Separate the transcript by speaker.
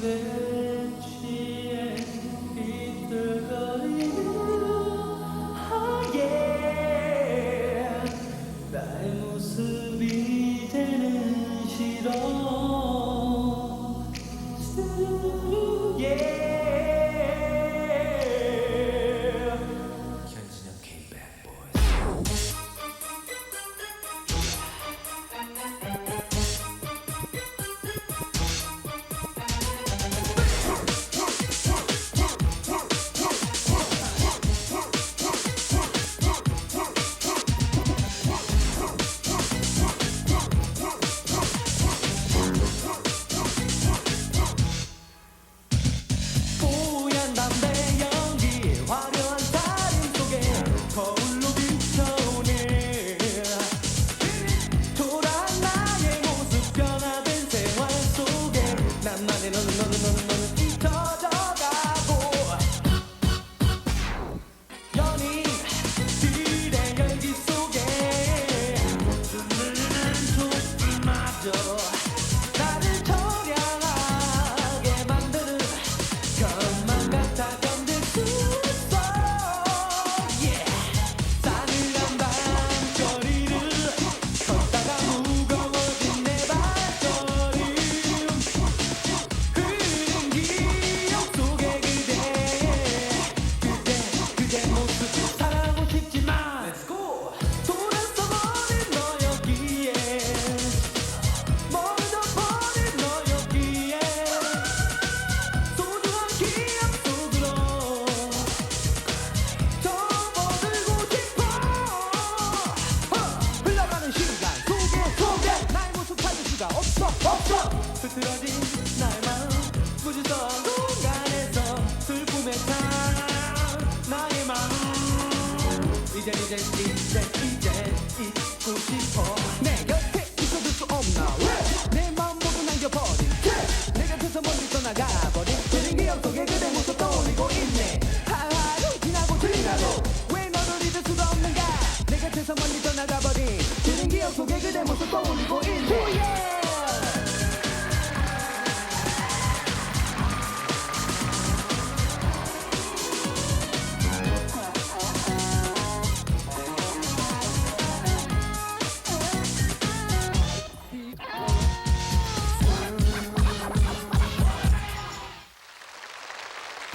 Speaker 1: there 연인들의 열기 속에 눈물은 솟구마저 없어 없어. 흐트러진 나의 마음 무지성 공간에서 슬픔에 타 나의 마음. 이제 이제 이제 이제 잊고 싶어. 내 곁에 있어줄 수 없나? 왜내 마음 모두 남겨버린 내 곁에서 멀리 떠나가버린 그린 기억 속에 그대 모습 떠올리고 있네. 하하루 지나고 지나고 왜 너를 잊을 수가 없는가? 내 곁에서 멀리 떠나가버린 기억 속에 그대 모습 떠올리고 있네.